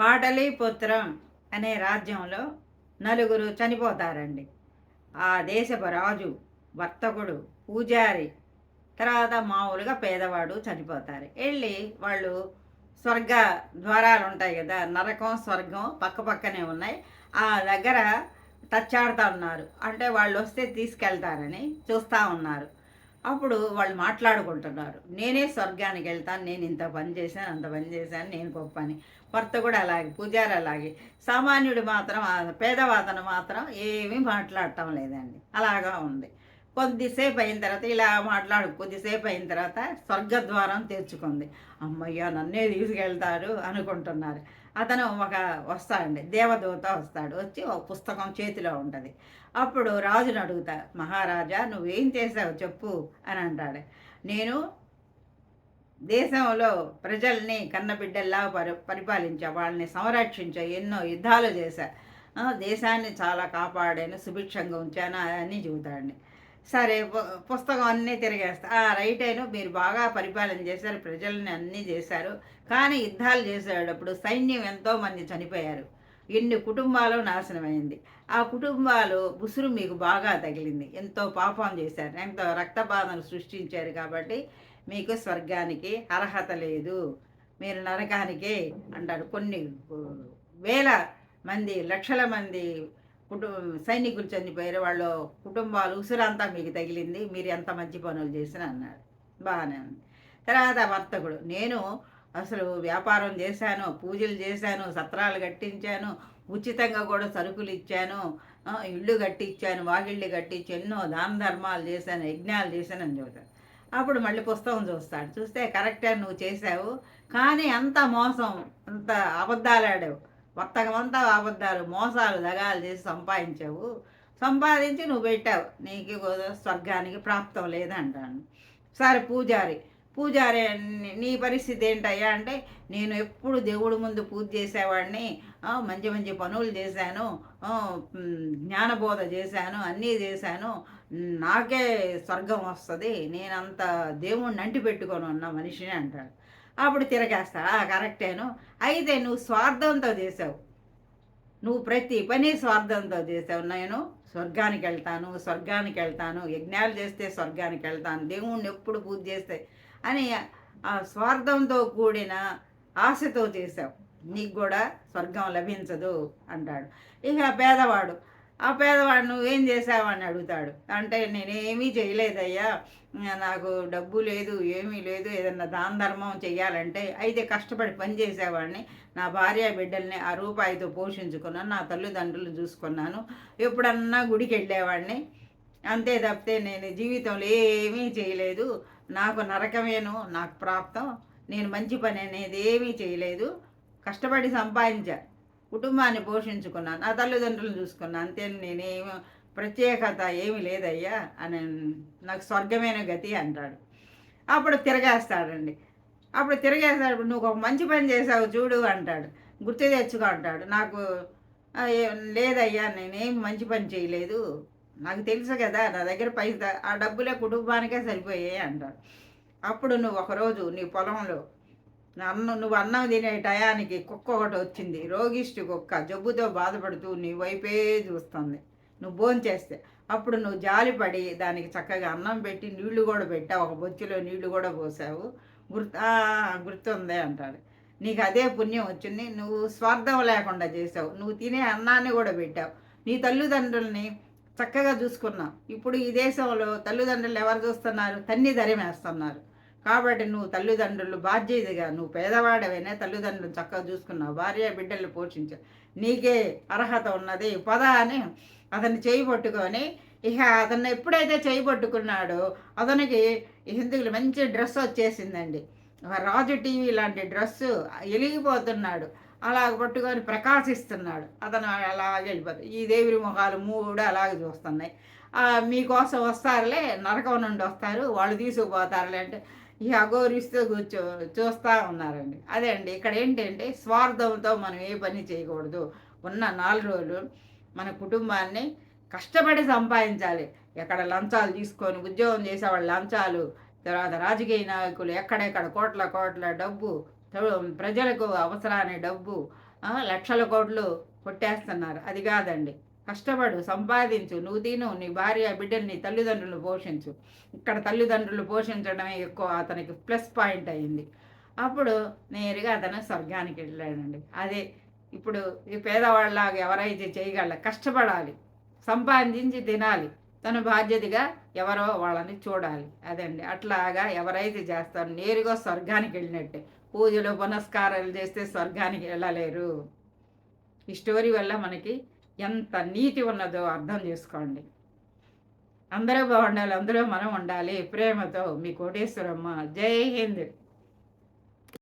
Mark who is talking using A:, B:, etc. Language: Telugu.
A: పాటలీపుత్రం అనే రాజ్యంలో నలుగురు చనిపోతారండి. ఆ దేశపు రాజు వర్తకుడు పూజారి తర్వాత మామూలుగా పేదవాడు చనిపోతారు. వెళ్ళి వాళ్ళు స్వర్గ ద్వారాలు ఉంటాయి కదా నరకం స్వర్గం పక్క పక్కనే ఉన్నాయి. ఆ దగ్గర తచ్చాడుతూ ఉన్నారు. అంటే వాళ్ళు వస్తే తీసుకెళ్తారని చూస్తూ ఉన్నారు. అప్పుడు వాళ్ళు మాట్లాడుకుంటున్నారు. నేనే స్వర్గానికి వెళ్తాను నేను ఇంత పని చేశాను అంత పని చేశాను నేను గొప్ప అని. భర్త కూడా అలాగే పూజారి అలాగే. సామాన్యుడు మాత్రం ఆ పేదవాతను మాత్రం ఏమీ మాట్లాడటం లేదండి. అలాగా ఉంది. కొద్దిసేపు అయిన తర్వాత ఇలా మాట్లాడు కొద్దిసేపు అయిన తర్వాత స్వర్గద్వారం తెచ్చుకుంది అమ్మయ్యో నన్నే తీసుకెళ్తారు అనుకుంటున్నారు. అతను ఒక వస్తాడండి దేవదూత వస్తాడు వచ్చి ఒక పుస్తకం చేతిలో ఉంటుంది. అప్పుడు రాజును అడుగుతా మహారాజా నువ్వేం చేసావు చెప్పు అని అంటాడు. నేను దేశంలో ప్రజల్ని కన్నబిడ్డల్లా పరి పరిపాలించా వాళ్ళని సంరక్షించా ఎన్నో యుద్ధాలు చేశా. దేశాన్ని చాలా కాపాడాను సుభిక్షంగా ఉంచాను అని చెబుతాడండి సరే పు- పుస్తకం అన్నీ తిరిగేస్తా. ఆ రైట్ అయిన మీరు బాగా పరిపాలన చేశారు ప్రజల్ని అన్నీ చేశారు. కానీ యుద్ధాలు చేసేటప్పుడు సైన్యం ఎంతో మంది చనిపోయారు. ఎన్ని కుటుంబాలు నాశనమైంది. ఆ కుటుంబాలు ఉసురు మీకు బాగా తగిలింది. ఎంతో పాపం చేశారు. ఎంతో రక్తపాతను సృష్టించారు కాబట్టి మీకు స్వర్గానికి అర్హత లేదు. మీరు నరకానికే అంటారు. కొన్ని వేల మంది లక్షల మంది కుటు సైనికులు చనిపోయారు. వాళ్ళ కుటుంబాలు ఉసురంతా మీకు తగిలింది. మీరు ఎంత మంచి పనులు చేసిన అన్నాడు బాగానే ఉంది. తర్వాత వర్తకుడు నేను అసలు వ్యాపారం చేశాను పూజలు చేశాను సత్రాలు కట్టించాను ఉచితంగా కూడా సరుకులు ఇచ్చాను ఇళ్ళు కట్టించాను వాగిళ్ళు కట్టించి ఎన్నో దాన ధర్మాలు చేశాను యజ్ఞాలు చేశాను అని చెబుతాను అప్పుడు మళ్ళీ పుస్తకం చూస్తాడు. చూస్తే కరెక్టే నువ్వు చేసావు కానీ అంత మోసం అంత అబద్ధాలు ఆడావు. అబద్ధాలు మోసాలు దగాలు చేసి సంపాదించావు. సంపాదించి నువ్వు పెట్టావు. నీకు స్వర్గానికి ప్రాప్తం లేదంటాను సరే పూజారి పూజారి నీ- పరిస్థితి ఏంటయ్యా అంటే నేను ఎప్పుడు దేవుడి ముందు పూజ చేసేవాడిని మంచి మంచి పనులు చేశాను జ్ఞానబోధ చేశాను అన్నీ చేశాను నాకే స్వర్గం వస్తుంది నేనంత దేవుణ్ణి అంటి పెట్టుకొని ఉన్న మనిషిని అంటాడు. అప్పుడు తిరగేస్తాడు. కరెక్టేను. అయితే నువ్వు స్వార్థంతో చేసావు. నువ్వు ప్రతి పని స్వార్థంతో చేసావు. నేను స్వర్గానికి వెళ్తాను స్వర్గానికి వెళ్తాను యజ్ఞాలు చేస్తే స్వర్గానికి వెళ్తాను దేవుణ్ణి ఎప్పుడు పూజ చేస్తే అని ఆ స్వార్థంతో కూడిన ఆశతో చేసావు. నీకు కూడా స్వర్గం లభించదు అంటాడు. ఇక పేదవాడు ఆ పేదవాడు నువ్వేం చేసావని అడుగుతాడు. అంటే నేనేమీ చేయలేదయ్యా. నాకు డబ్బు లేదు ఏమీ లేదు ఏదన్నా దాన ధర్మం చేయాలంటే అయితే కష్టపడి పని చేసేవాడిని. నా భార్య బిడ్డల్ని ఆ రూపాయితో పోషించుకున్నాను నా తల్లిదండ్రులు చూసుకున్నాను. ఎప్పుడన్నా గుడికి వెళ్ళేవాడిని. అంతే తప్పితే నేను జీవితంలో ఏమీ చేయలేదు. నాకు నరకమేను నాకు ప్రాప్తం. నేను మంచి పని అనేది ఏమీ చేయలేదు. కష్టపడి సంపాదించాను కుటుంబాన్ని పోషించుకున్నాను నా తల్లిదండ్రులను చూసుకున్నాను అంతే నేనేం ప్రత్యేకత ఏమీ లేదయ్యా అని నాకు స్వర్గమైన గతి అంటాడు. అప్పుడు తిరగేస్తాడండి. అప్పుడు తిరగేస్తాడు నువ్వు ఒక మంచి పని చేసావు చూడు అంటాడు. గుర్తు తెచ్చుకో అంటాడు. నాకు లేదయ్యా నేనేం మంచి పని చేయలేదు. నాకు తెలుసు కదా నా దగ్గర పైసా ఆ డబ్బులే కుటుంబానికే సరిపోయాయి అంటాడు. అప్పుడు నువ్వు ఒకరోజు నీ పొలంలో అన్నం నువ్వు అన్నం తినే టయానికి కుక్క ఒకటి వచ్చింది. రోగిష్టి కుక్క జబ్బుతో బాధపడుతూ నీ వైపే చూస్తుంది. నువ్వు భోంచేస్తే అప్పుడు నువ్వు జాలిపడి దానికి చక్కగా అన్నం పెట్టి నీళ్ళు కూడా పెట్టావు. ఒక బొచ్చులో నీళ్ళు కూడా పోసావు. గుర్తు గుర్తుందే గుర్తుంది అంటాడు. నీకు అదే పుణ్యం వచ్చింది. నువ్వు స్వార్థం లేకుండా చేసావు. నువ్వు తినే అన్నాన్ని కూడా పెట్టావు. నీ తల్లిదండ్రుల్ని చక్కగా చూసుకున్నావు. ఇప్పుడు ఈ దేశంలో తల్లిదండ్రులు ఎవరు చూస్తున్నారు? తన్ని ధరిమేస్తున్నారు కాబట్టి నువ్వు తల్లిదండ్రులు బాధ్యతగా నువ్వు పేదవాడవైనా తల్లిదండ్రులు చక్కగా చూసుకున్నావు భార్య బిడ్డలు పోషించావు నీకే అర్హత ఉన్నది పద అని అతన్ని చేయి పట్టుకొని ఇక అతను ఎప్పుడైతే చేయి పట్టుకున్నాడో అతనికి హిందువులు మంచి డ్రెస్ వచ్చేసిందండి. రాజు టీవీ లాంటి డ్రెస్సు ఎలిగిపోతున్నాడు అలా పట్టుకొని ప్రకాశిస్తున్నాడు. అతను అలాగే వెళ్ళిపోతాడు ఈ దేవుడి ముఖాలు మూడు అలాగే చూస్తున్నాయి. మీకోసం వస్తారులే నరకం నుండి వస్తారు వాళ్ళు తీసుకుపోతారులే అంటే ఈ అఘోరిస్తూ కూర్చో చూస్తూ ఉన్నారండి. అదే అండి ఇక్కడ ఏంటంటే స్వార్థంతో మనం ఏ పని చేయకూడదు. ఉన్న నాలుగు రోజులు మన కుటుంబాన్ని కష్టపడి సంపాదించాలి. ఎక్కడ లంచాలు తీసుకొని ఉద్యోగం చేసేవాళ్ళు లంచాలు తర్వాత రాజకీయ నాయకులు ఎక్కడెక్కడ కోట్ల కోట్ల డబ్బు ప్రజలకు అవసరాన్ని డబ్బు లక్షల కోట్లు కొట్టేస్తున్నారు. అది కాదండి. కష్టపడు సంపాదించు. నువ్వు తిను నీ భార్య బిడ్డలు నీ తల్లిదండ్రులు పోషించు. ఇక్కడ తల్లిదండ్రులు పోషించడమే ఎక్కువ అతనికి ప్లస్ పాయింట్ అయింది. అప్పుడు నేరుగా అతను స్వర్గానికి వెళ్ళాడండి. అదే ఇప్పుడు ఈ పేదవాళ్ళలాగా ఎవరైతే చేయగల కష్టపడాలి. సంపాదించి తినాలి. తన బాధ్యతగా ఎవరో వాళ్ళని చూడాలి. అదండి. అట్లాగా ఎవరైతే చేస్తారో నేరుగా స్వర్గానికి వెళ్ళినట్టే. పూజలు పునస్కారాలు చేస్తే స్వర్గానికి వెళ్ళలేరు. ఈ స్టోరీ వల్ల మనకి ఎంత నీతి ఉన్నదో అర్థం చేసుకోండి. అందరూ బాగుండాలి అందులో మనం ఉండాలి. ప్రేమతో మీ కోటేశ్వరమ్మ. జై హింద్.